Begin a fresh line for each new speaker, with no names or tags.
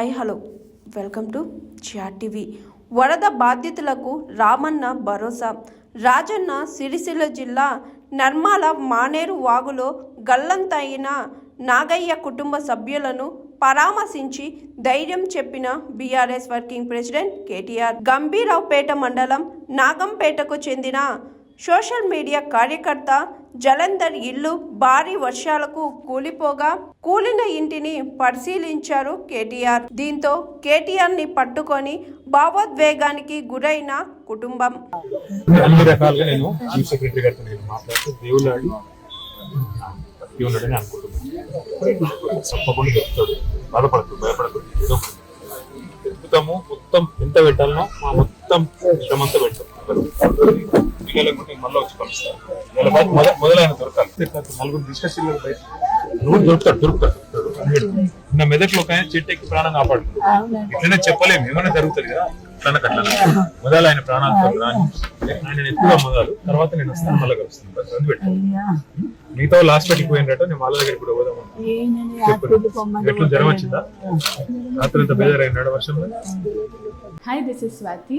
Hi hello. Welcome to GR TV. వరద బాధితులకు రామన్న భరోసా. రాజన్న సిరిసిల్ల జిల్లా నర్మాల మానేరు వాగులో గల్లంతైన నాగయ్య కుటుంబ సభ్యులను పరామర్శించి ధైర్యం చెప్పిన BRS working president KTR. Gambhiraopet మండలం నాగంపేటకు చెందిన సోషల్ మీడియా కార్యకర్త జలంధర్ ఇల్లు భారీ వర్షాలకు కూలిపోగా కూలిన ఇంటిని పరిశీలించారు కేటీఆర్. దీంతో కేటీఆర్ని పట్టుకొని భావోద్వేగానికి గురైన కుటుంబం.
అన్ని రకాలుగా నేను చీఫ్ సెక్రటరీ గారితో నేను మాట్లాడుతూ అనుకుంటున్నాను. తప్పకుండా చెప్తాడు. ఏదో మొత్తం ఎంత పెట్టాలనో మా మొత్తం శ్రమంతా పెడతాం. పిల్లలకు మళ్ళీ వచ్చి మొద- మొదలైన దొరకాలి. నలుగురు డిస్కషన్ బయట. నువ్వు దొరుకుతాడు దొరుకుతాడు దొరుకుతాడు. నా మెదక్లో ఒక ఆయన చెట్టు ఎక్కి ప్రాణం కాపాడుతుంది ఇట్లనే చెప్పలేము ఏమైనా జరుగుతుంది కదా. అట్లనే కట్లనే మొదలు ఆయన ప్రాణాలతో రాని ఆయన ఎక్కువ మొదలు. తర్వాత నేను వస్తాను మళ్ళీ కలుస్తాను బస్ రంది పెట్టు. మిగతా వాళ్ళు హాస్పిటల్కి పోయినట్టు నేను వాళ్ళ దగ్గర కూడా పోదాం అనుకున్నాను. ఎట్లా జ్వరం వచ్చిందా? రాత్రి అంతా బేజారైనాడు వర్షంలో?
Hi this is Swathi